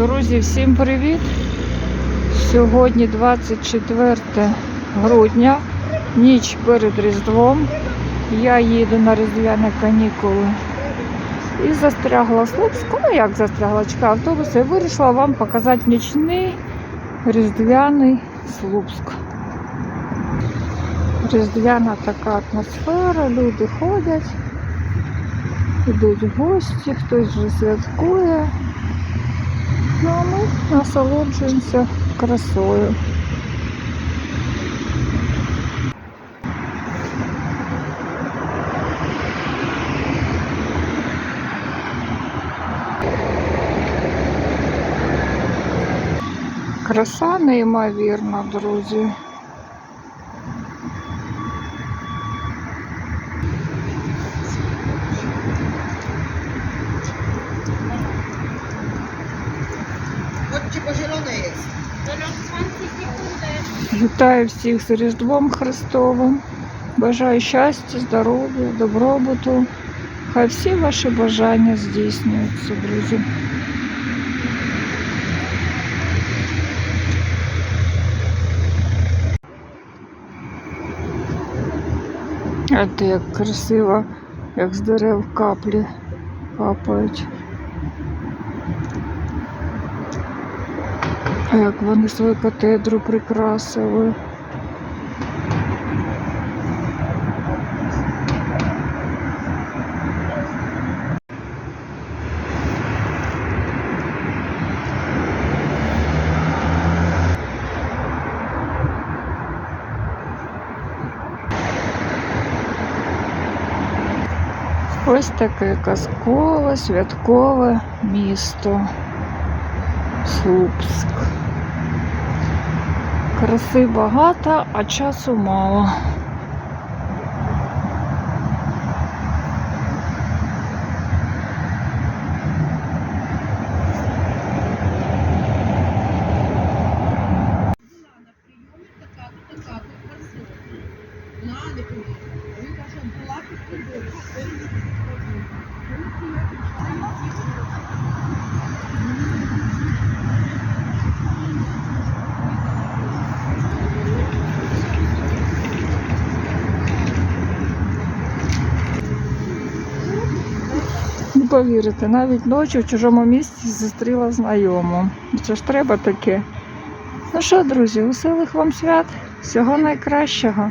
Друзі, всім привіт! Сьогодні 24 грудня, ніч перед Різдвом. Я їду на різдвяні канікули і застрягла в Слуцьку. Ну як застрягла, чекаю автобуса і вирішила вам показати нічний різдвяний Слуцьк. Різдвяна така атмосфера, люди ходять, йдуть гості, хтось вже святкує. Ну а ми насолоджуємося красою. Краса неймовірна, друзі. Вітаю всіх з Різдвом Христовим. Бажаю щастя, здоров'я, добробуту. Хай всі ваші бажання здійснюються, друзі. А це як красиво, як з дерев каплі капають. Як вони свою катедру прикрасили. Ось таке казкове, святкове місто. Слупськ. Краси багато, а часу мало. Повірите, навіть ночі в чужому місці зустріла знайому. Це ж треба таке. Ну що, друзі, веселих вам свят, всього найкращого.